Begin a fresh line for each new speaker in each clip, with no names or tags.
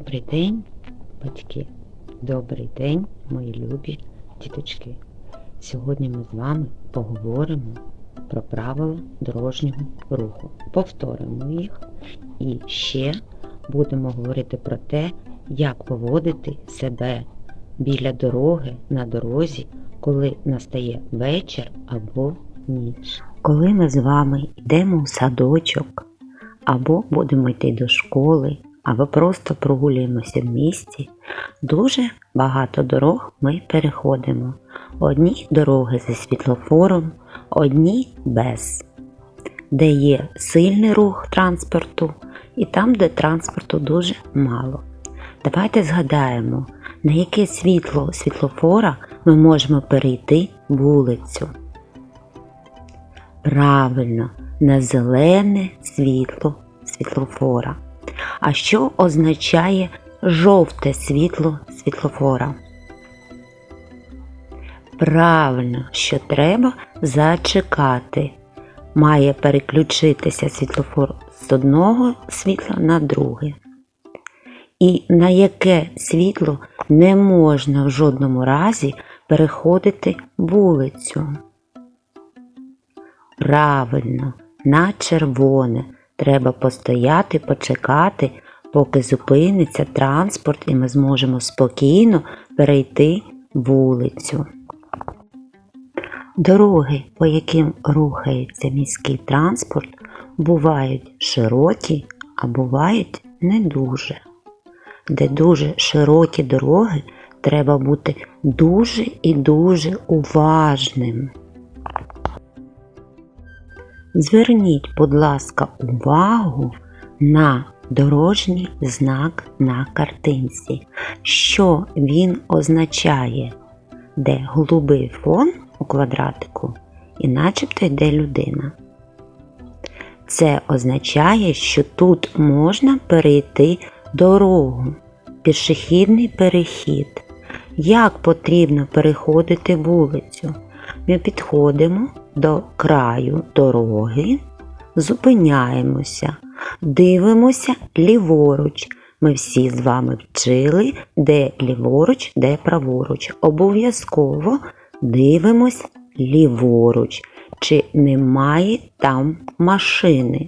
Добрий день, батьки. Добрий день, мої любі діточки. Сьогодні ми з вами поговоримо про правила дорожнього руху. Повторимо їх і ще будемо говорити про те, як поводити себе біля дороги на дорозі, коли настає вечір або ніч. Коли ми з вами йдемо в садочок, або будемо йти до школи, або просто прогулюємося в місті, дуже багато дорог ми переходимо. Одні дороги зі світлофором, одні без, де є сильний рух транспорту і там, де транспорту дуже мало. Давайте згадаємо, на яке світло світлофора ми можемо перейти вулицю. Правильно, на зелене світло світлофора. А що означає жовте світло світлофора? Правильно, що треба зачекати. Має переключитися світлофор з одного світла на друге. І на яке світло не можна в жодному разі переходити вулицю? Правильно, на червоне. Треба постояти, почекати, поки зупиниться транспорт і ми зможемо спокійно перейти вулицю. Дороги, по яким рухається міський транспорт, бувають широкі, а бувають не дуже. Де дуже широкі дороги, треба бути дуже і дуже уважним. Зверніть, будь ласка, увагу на дорожній знак на картинці, що він означає, де голубий фон у квадратику і начебто йде людина. Це означає, що тут можна перейти дорогу, пішохідний перехід. Як потрібно переходити вулицю? Ми підходимо до краю дороги, зупиняємося, дивимося ліворуч. Ми всі з вами вчили, де ліворуч, де праворуч. Обов'язково дивимось ліворуч, чи немає там машини.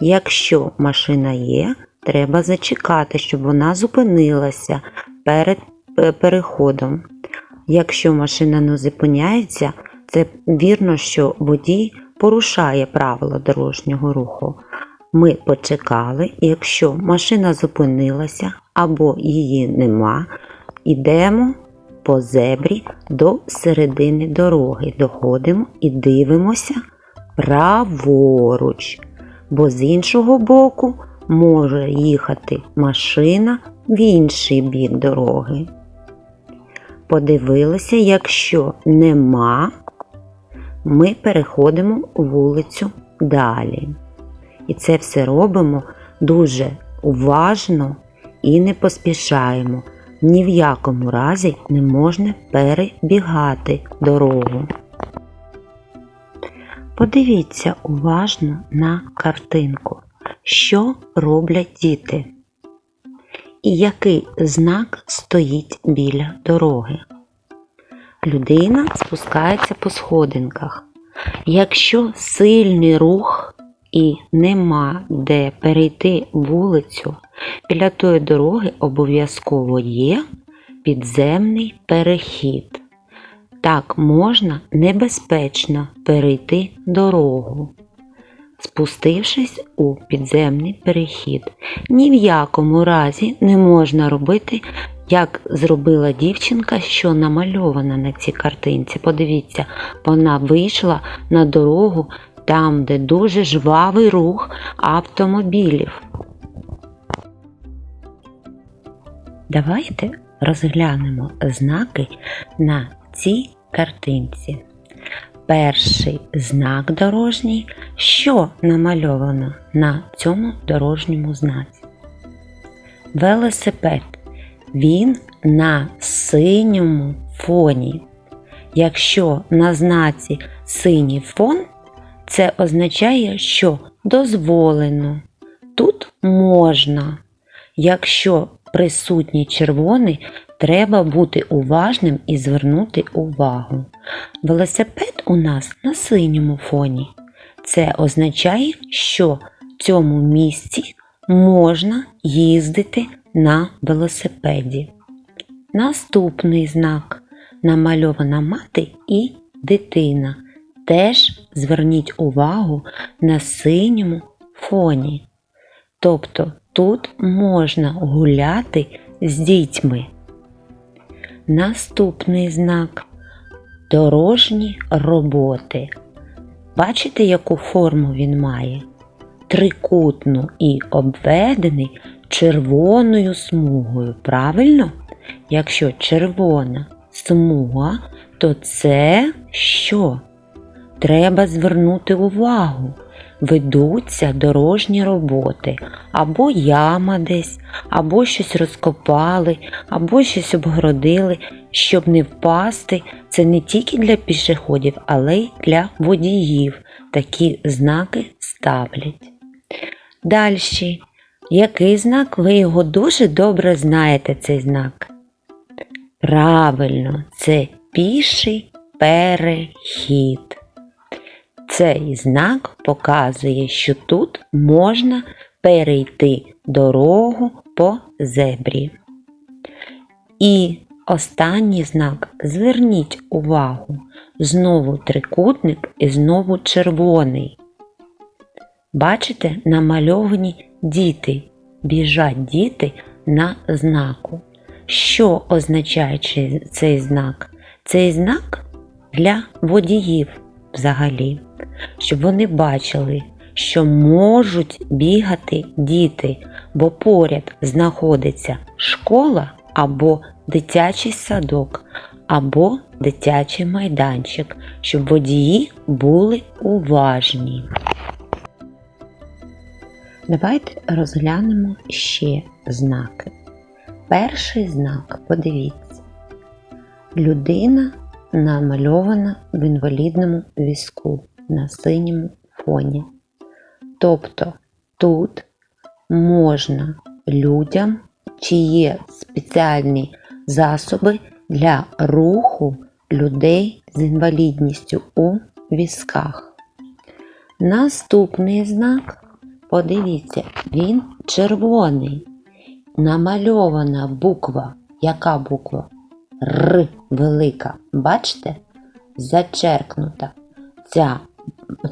Якщо машина є, треба зачекати, щоб вона зупинилася перед е, переходом. Якщо машина не зупиняється, це вірно, що водій порушає правила дорожнього руху. Ми почекали, якщо машина зупинилася або її нема, йдемо по зебрі до середини дороги, доходимо і дивимося праворуч, бо з іншого боку може їхати машина в інший бік дороги. Подивилися, якщо нема, ми переходимо вулицю далі. І це все робимо дуже уважно і не поспішаємо. Ні в якому разі не можна перебігати дорогу. Подивіться уважно на картинку, що роблять діти який знак стоїть біля дороги. Людина спускається по сходинках. Якщо сильний рух і нема де перейти вулицю, біля тої дороги обов'язково є підземний перехід. Так можна небезпечно перейти дорогу спустившись у підземний перехід. Ні в якому разі не можна робити, як зробила дівчинка, що намальована на цій картинці. Подивіться, вона вийшла на дорогу там, де дуже жвавий рух автомобілів. Давайте розглянемо знаки на цій картинці. Перший знак дорожній, що намальовано на цьому дорожньому знаці. Велосипед. Він на синьому фоні. Якщо на знаці синій фон, це означає, що дозволено. Тут можна. Якщо присутній червоний, треба бути уважним і звернути увагу. Велосипед у нас на синьому фоні. Це означає, що в цьому місці можна їздити на велосипеді. Наступний знак намальована мати і дитина. Теж зверніть увагу на синьому фоні. Тобто тут можна гуляти з дітьми. Наступний знак дорожні роботи. Бачите, яку форму він має? Трикутну і обведений червоною смугою. Правильно? Якщо червона смуга, то це що? Треба звернути увагу. Ведуться дорожні роботи, або яма десь, або щось розкопали, або щось обгородили, щоб не впасти. Це не тільки для пішоходів, але й для водіїв. Такі знаки ставлять. Далі. Який знак? Ви його дуже добре знаєте, цей знак. Правильно, це піший перехід. Цей знак показує, що тут можна перейти дорогу по зебрі. І останній знак зверніть увагу. Знову трикутник і знову червоний. Бачите, намальовані діти. Біжать діти на знаку. Що означає цей знак? Цей знак для водіїв взагалі, щоб вони бачили, що можуть бігати діти, бо поряд знаходиться школа або дитячий садок, або дитячий майданчик, щоб водії були уважні. Давайте розглянемо ще знаки. Перший знак, подивіться, людина намальована в інвалідному візку на синьому фоні. Тобто тут можна людям, чи є спеціальні засоби для руху людей з інвалідністю у візках. Наступний знак, подивіться, він червоний. Намальована буква. Яка буква? Р велика. Бачите? Зачеркнута. Ця,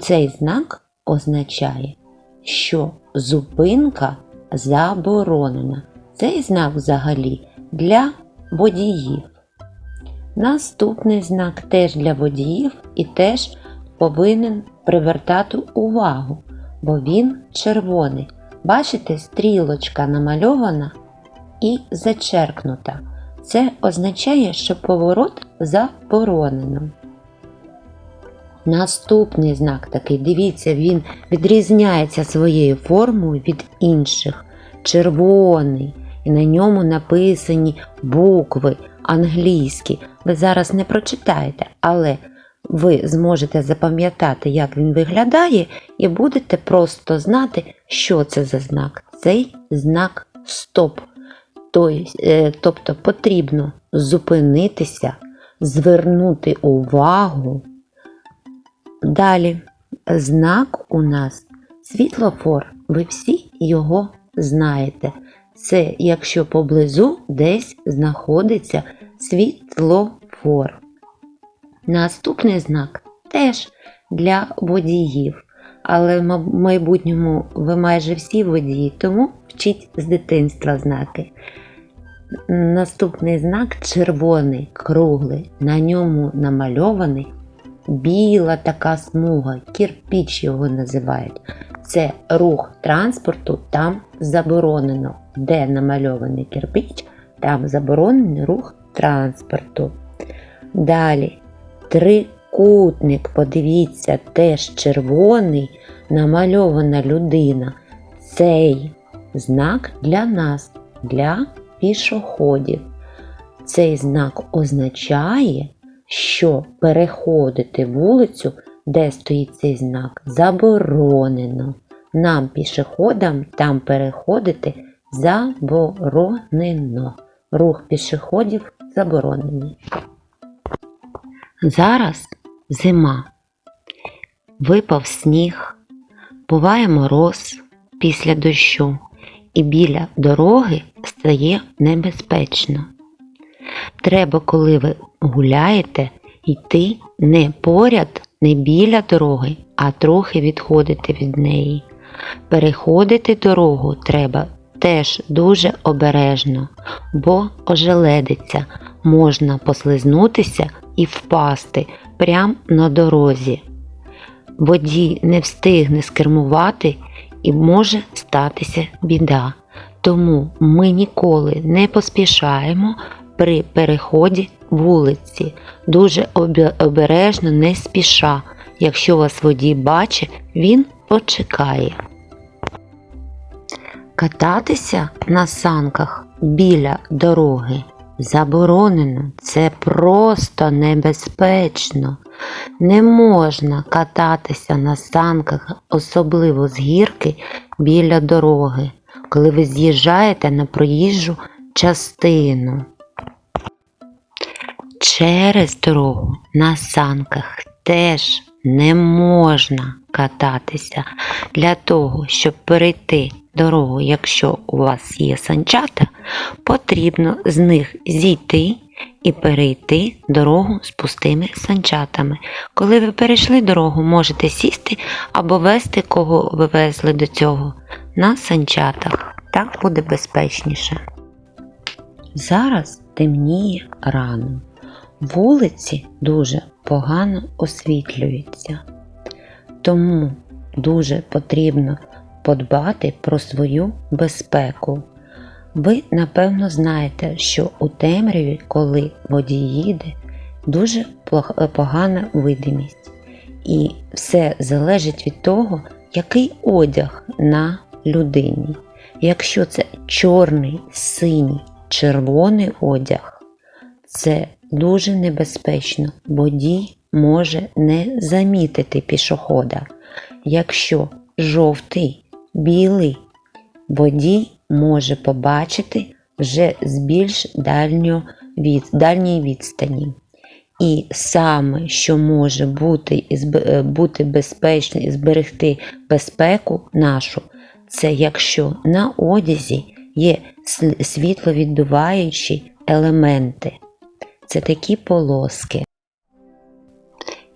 Цей знак означає, що зупинка заборонена. Цей знак взагалі для водіїв. Наступний знак теж для водіїв і теж повинен привертати увагу, бо він червоний. Бачите, стрілочка намальована і зачеркнута. Це означає, що поворот заборонено. Наступний знак такий, дивіться, він відрізняється своєю формою від інших. Червоний, і на ньому написані букви англійські. Ви зараз не прочитаєте, але ви зможете запам'ятати, як він виглядає, і будете просто знати, що це за знак. Цей знак стоп. Е, тобто потрібно зупинитися, звернути увагу. Далі знак у нас світлофор. Ви всі його знаєте. Це якщо поблизу десь знаходиться світлофор. Наступний знак теж для водіїв. Але в майбутньому ви майже всі водії, тому вчіть з дитинства знаки. Наступний знак червоний, круглий, на ньому намальований біла така смуга, кірпіч його називають. Це рух транспорту, там заборонено. Де намальований кирпич, там заборонений рух транспорту. Далі трикутник, подивіться, теж червоний, намальована людина. Цей знак для нас, для пішоходів. Цей знак означає, що переходити вулицю, де стоїть цей знак, заборонено. Нам, пішоходам, там переходити заборонено. Рух пішоходів заборонений. Зараз зима. Випав сніг, буває мороз після дощу, і біля дороги стає небезпечно. Треба, коли ви гуляєте, йти не поряд, не біля дороги, а трохи відходити від неї. Переходити дорогу треба теж дуже обережно, бо ожеледиться, можна послизнутися і впасти прямо на дорозі. Водій не встигне скермувати і може статися біда. Тому ми ніколи не поспішаємо при переході вулиці. Дуже обережно не спіша. Якщо вас водій бачить, він почекає. Кататися на санках біля дороги заборонено. Це просто небезпечно. Не можна кататися на санках, особливо з гірки біля дороги, коли ви з'їжджаєте на проїжджу частину. Через дорогу на санках теж не можна кататися. Для того, щоб перейти дорогу, якщо у вас є санчата, потрібно з них зійти і перейти дорогу з пустими санчатами. Коли ви перейшли дорогу, можете сісти або вести, кого ви везли до цього, на санчатах. Так буде безпечніше. Зараз темніє рано. Вулиці дуже погано освітлюються. Тому дуже потрібно подбати про свою безпеку. Ви, напевно, знаєте, що у темряві, коли водій їде, дуже погана видимість. І все залежить від того, який одяг на людині. Якщо це чорний, синій, червоний одяг, це дуже небезпечно. Водій може не замітити пішохода. Якщо жовтий, білий, водій може побачити вже з більш дальньо від, дальньої відстані. І саме, що може бути, е, бути безпечно і зберегти безпеку нашу, це якщо на одязі є світловідбиваючі елементи. Це такі полоски.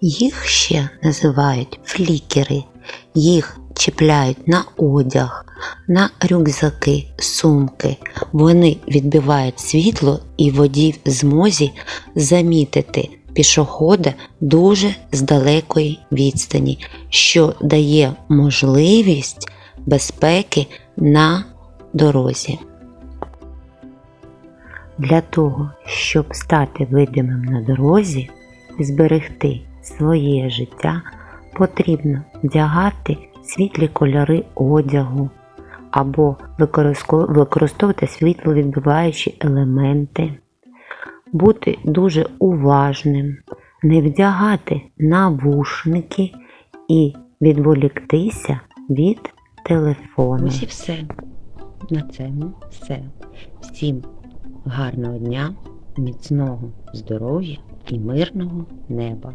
Їх ще називають флікери. Їх чіпляють на одяг, на рюкзаки, сумки. Вони відбивають світло і водій в змозі замітити пішохода дуже з далекої відстані, що дає можливість безпеки на дорозі. Для того, щоб стати видимим на дорозі зберегти своє життя, потрібно вдягати світлі кольори одягу або використовувати світловідбиваючі елементи, бути дуже уважним, не вдягати навушники і відволіктися від телефону. Ось і все. На цьому все. Всім гарного дня, міцного здоров'я і мирного неба.